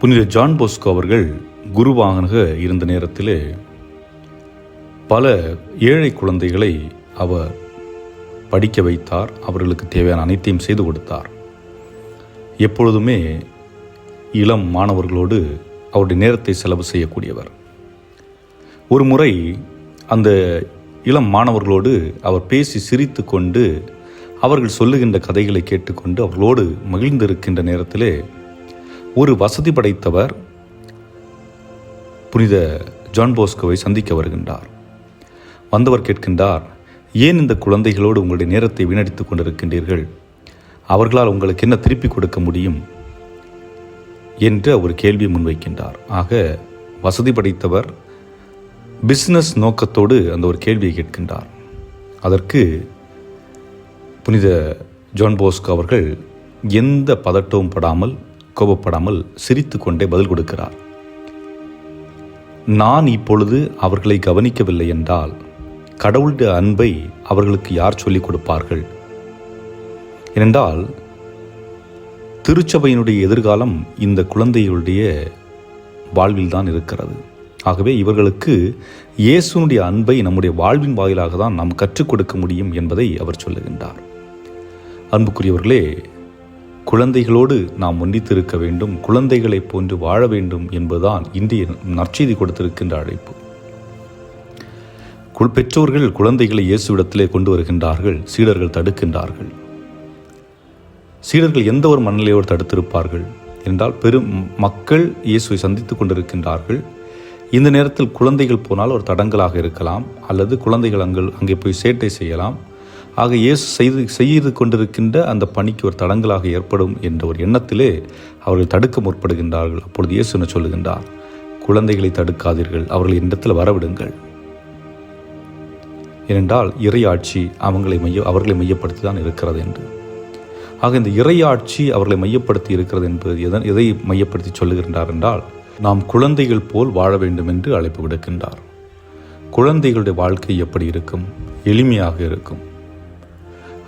புனித John Bosco அவர்கள் குருவாக இருந்த நேரத்திலே பல ஏழை குழந்தைகளை அவர் படிக்க வைத்தார். அவர்களுக்கு தேவையான அனைத்தையும் செய்து கொடுத்தார். எப்பொழுதுமே இளம் மாணவர்களோடு அவருடைய நேரத்தை செலவு செய்யக்கூடியவர். ஒரு முறை அந்த இளம் மாணவர்களோடு அவர் பேசி சிரித்து கொண்டு அவர்கள் சொல்லுகின்ற கதைகளை கேட்டுக்கொண்டு அவர்களோடு மகிழ்ந்திருக்கின்ற நேரத்திலே ஒரு வசதி படைத்தவர் புனித ஜான் போஸ்கோவை சந்திக்க வருகின்றார். வந்தவர் கேட்கின்றார் ஏன் இந்த குழந்தைகளோடு உங்களுடைய நேரத்தை வீணடித்துக் கொண்டிருக்கின்றீர்கள்? அவர்களால் உங்களுக்கு என்ன திருப்பி கொடுக்க முடியும்? என்று அவர் கேள்வியை முன்வைக்கின்றார். ஆக வசதி படைத்தவர் பிஸ்னஸ் நோக்கத்தோடு அந்த ஒரு கேள்வியை கேட்கின்றார். அதற்கு புனித ஜான் போஸ்கோ அவர்கள் எந்த பதட்டமும் படாமல் கோபப்படாமல் சிரித்து கொண்டே பதில் கொடுக்கிறார். நான் இப்பொழுது அவர்களை கவனிக்கவில்லை என்றால் கடவுளுடைய அன்பை அவர்களுக்கு யார் சொல்லிக் கொடுப்பார்கள்? ஏனென்றால் திருச்சபையினுடைய எதிர்காலம் இந்த குழந்தைகளுடைய வாழ்வில்தான் இருக்கிறது. ஆகவே இவர்களுக்கு இயேசுனுடைய அன்பை நம்முடைய வாழ்வின் வாயிலாக தான் நாம் கற்றுக் கொடுக்க முடியும் என்பதை அவர் சொல்லுகின்றார். அன்புக்குரியவர்களே குழந்தைகளோடு நாம் ஒன்றித்திருக்க வேண்டும் குழந்தைகளைப் போன்று வாழ வேண்டும் என்பதுதான் இன்றைய நற்செய்தி கொடுத்திருக்கின்ற அழைப்பு. குள் பெற்றோர்கள் குழந்தைகளை இயேசுவிடத்திலே கொண்டு வருகின்றார்கள் சீடர்கள் தடுக்கின்றார்கள். சீடர்கள் எந்த ஒரு மனநிலையோடு தடுத்திருப்பார்கள் என்றால் பெரும் மக்கள் இயேசுவை சந்தித்துக் கொண்டிருக்கின்றார்கள். இந்த நேரத்தில் குழந்தைகள் போனால் ஒரு தடங்கலாக இருக்கலாம் அல்லது குழந்தைகள் அங்கே அங்கே போய் சேட்டை செய்யலாம். ஆக இயேசு செய்து செய்து கொண்டிருக்கின்ற அந்த பணிக்கு ஒரு தடங்கலாக ஏற்படும் என்ற ஒரு எண்ணத்திலே அவர்கள் தடுக்க முற்படுகின்றார்கள். அப்பொழுது இயேசு என்ன சொல்லுகின்றார்? குழந்தைகளை தடுக்காதீர்கள். அவர்கள் இடத்தில் வரவிடுங்கள். ஏனென்றால் இறையாட்சி அவங்களை மைய அவர்களை மையப்படுத்தி தான் இருக்கிறது என்று. ஆக இந்த இறையாட்சி அவர்களை மையப்படுத்தி இருக்கிறது என்பது எதன் எதை மையப்படுத்தி சொல்லுகின்றார் என்றால் நாம் குழந்தைகள் போல் வாழ வேண்டும் என்று அழைப்பு விடுக்கின்றார். குழந்தைகளுடைய வாழ்க்கை எப்படி இருக்கும்? எளிமையாக இருக்கும்.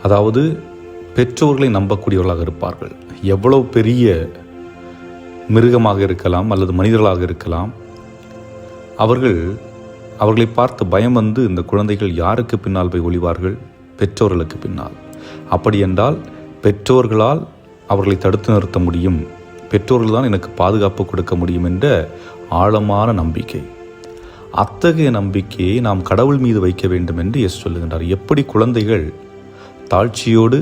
அதாவது பெற்றோர்களை நம்பக்கூடியவர்களாக இருப்பார்கள். எவ்வளவு பெரிய மிருகமாக இருக்கலாம் அல்லது மனிதர்களாக இருக்கலாம் அவர்கள் அவர்களை பார்த்து பயம் வந்து இந்த குழந்தைகள் யாருக்கு பின்னால் போய் ஒளிவார்கள்? பெற்றோர்களுக்கு பின்னால். அப்படி என்றால் பெற்றோர்களால் அவர்களை தடுத்து நிறுத்த முடியும். பெற்றோர்கள் தான் எனக்கு பாதுகாப்பு கொடுக்க முடியும் என்ற ஆழமான நம்பிக்கை. அத்தகைய நம்பிக்கையை நாம் கடவுள் மீது வைக்க வேண்டும் என்று எஸ் சொல்லுகின்றார். எப்படி குழந்தைகள் தாழ்ச்சியோடு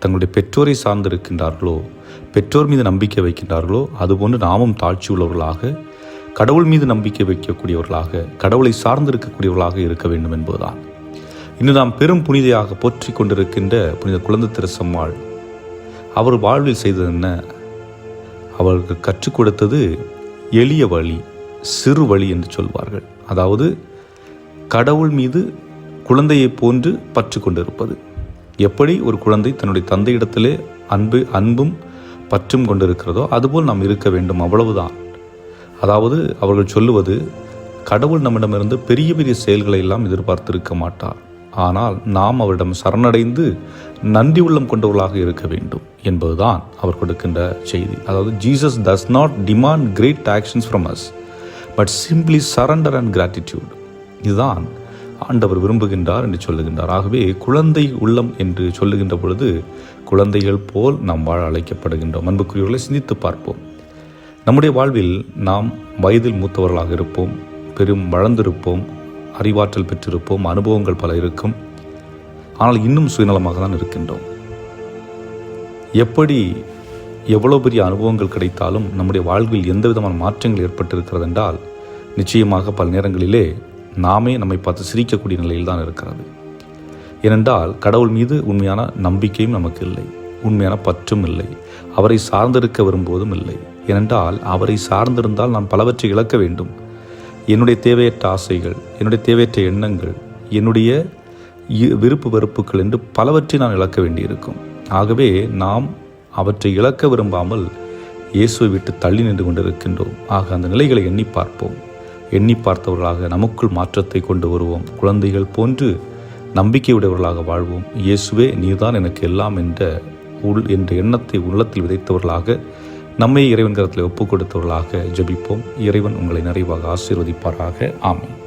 தங்களுடைய பெற்றோரை சார்ந்திருக்கின்றார்களோ பெற்றோர் மீது நம்பிக்கை வைக்கின்றார்களோ அதுபோன்று நாமும் தாழ்ச்சி உள்ளவர்களாக கடவுள் மீது நம்பிக்கை வைக்கக்கூடியவர்களாக கடவுளை சார்ந்திருக்கக்கூடியவர்களாக இருக்க வேண்டும் என்பதுதான். இன்னும் நாம் பெரும் புனிதையாக போற்றி கொண்டிருக்கின்ற புனித குழந்தை திருசம்மாள் அவர் வாழ்வில் செய்தது என்ன? அவருக்கு கற்றுக் கொடுத்தது எளிய வழி சிறு வழி என்று சொல்வார்கள். அதாவது கடவுள் மீது குழந்தையைப் போன்று பற்று கொண்டிருப்பது. எப்படி ஒரு குழந்தை தன்னுடைய தந்தையிடத்திலே அன்பு அன்பும் பற்றும் கொண்டிருக்கிறதோ அதுபோல் நாம் இருக்க வேண்டும் அவ்வளவுதான். அதாவது அவர்கள் சொல்லுவது கடவுள் நம்மிடமிருந்து பெரிய பெரிய செயல்களை எல்லாம் எதிர்பார்த்திருக்க மாட்டார். ஆனால் நாம் அவரிடம் சரணடைந்து நன்றி உள்ளம் கொண்டவர்களாக இருக்க வேண்டும் என்பதுதான் அவர் கொடுக்கின்ற செய்தி. அதாவது Jesus does not demand great actions from us but simply surrender and gratitude இதுதான் ஆண்டவர் விரும்புகின்றார் என்று சொல்லுகின்றார். ஆகவே குழந்தை உள்ளம் என்று சொல்லுகின்ற பொழுது குழந்தைகள் போல் நாம் வாழ அழைக்கப்படுகின்றோம். அன்புக்குரியவர்களை சிந்தித்து பார்ப்போம். நம்முடைய வாழ்வில் நாம் வயதில் மூத்தவர்களாக இருப்போம். பெரும் வளர்ந்திருப்போம். அறிவாற்றல் பெற்றிருப்போம். அனுபவங்கள் பல இருக்கும். ஆனால் இன்னும் சுயநலமாக தான் இருக்கின்றோம். எப்படி எவ்வளோ பெரிய அனுபவங்கள் கிடைத்தாலும் நம்முடைய வாழ்வில் எந்த விதமான மாற்றங்கள் ஏற்பட்டிருக்கிறது என்றால் நிச்சயமாக பல நேரங்களிலே நாமே நம்மை பார்த்து சிரிக்கக்கூடிய நிலையில் தான் இருக்கிறது. ஏனென்றால் கடவுள் மீது உண்மையான நம்பிக்கையும் நமக்கு இல்லை. உண்மையான பற்றும் இல்லை. அவரை சார்ந்திருக்க விரும்புவதும் இல்லை. ஏனென்றால் அவரை சார்ந்திருந்தால் நான் பலவற்றை இழக்க வேண்டும். என்னுடைய தேவையற்ற ஆசைகள் என்னுடைய தேவையற்ற எண்ணங்கள் என்னுடைய விருப்பு வெறுப்புகள் என்று பலவற்றை நான் இழக்க வேண்டியிருக்கும். ஆகவே நாம் அவற்றை இழக்க விரும்பாமல் இயேசுவை விட்டு தள்ளி நின்று கொண்டிருக்கின்றோம். ஆக அந்த நிலைகளை எண்ணி பார்ப்போம். எண்ணி பார்த்தவர்களாக நமக்குள் மாற்றத்தை கொண்டு வருவோம். குழந்தைகள் போன்று நம்பிக்கையுடையவர்களாக வாழ்வோம். இயேசுவே நீதான் எனக்கு எல்லாம் என்ற உள் என்ற எண்ணத்தை உள்ளத்தில் விதைத்தவர்களாக நம்மை இறைவன் கரத்தில் ஒப்புக் கொடுத்தவர்களாக ஜெபிப்போம். இறைவன் உங்களை நிறைவாக ஆசீர்வதிப்பாராக. ஆமாம்